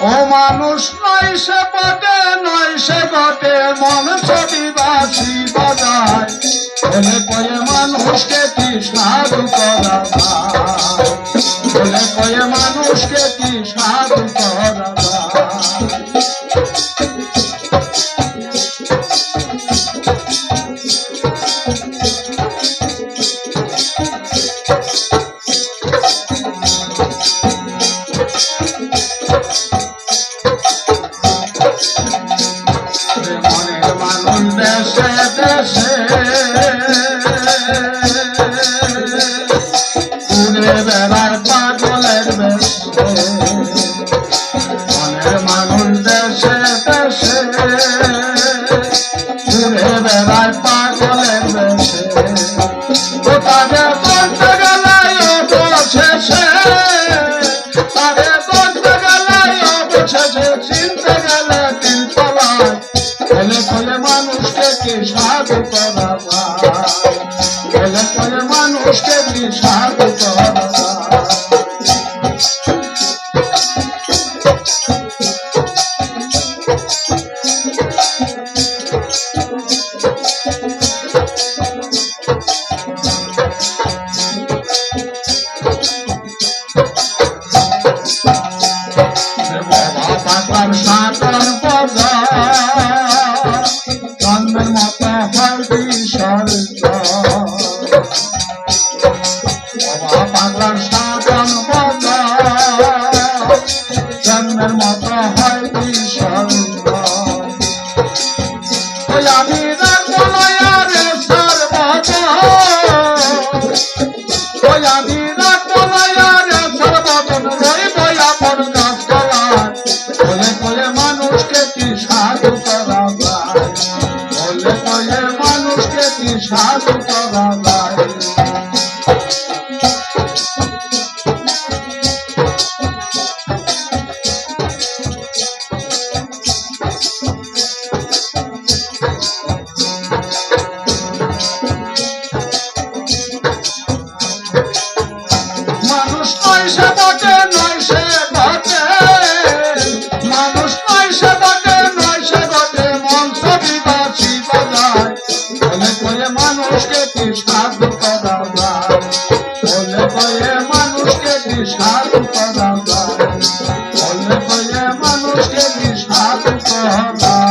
ও মানুষ, নয় সে পটে নয় সে বটে মন ছবি বাসি বাজায় বলে কয়ে মানুষকে সাধু করা বলে কয়ে মানুষকে সাধু করা দেশে দেশে ঘুরে বেড়ার পাগলের মনের মানুষ দেশে দেশে ঘুরে বেড়ার পাগলের বেশে মতো হয় বিশাল বাবা পাতার সাতন জন্মের মতো হয় বিশাল। saudade করে মানুষকে কৃষ্ণার্থ করা যায় বলে করে মানুষকে কৃষ্ণার্থ করা যায় বলে করে মানুষকে কৃষ্ণার্থ করা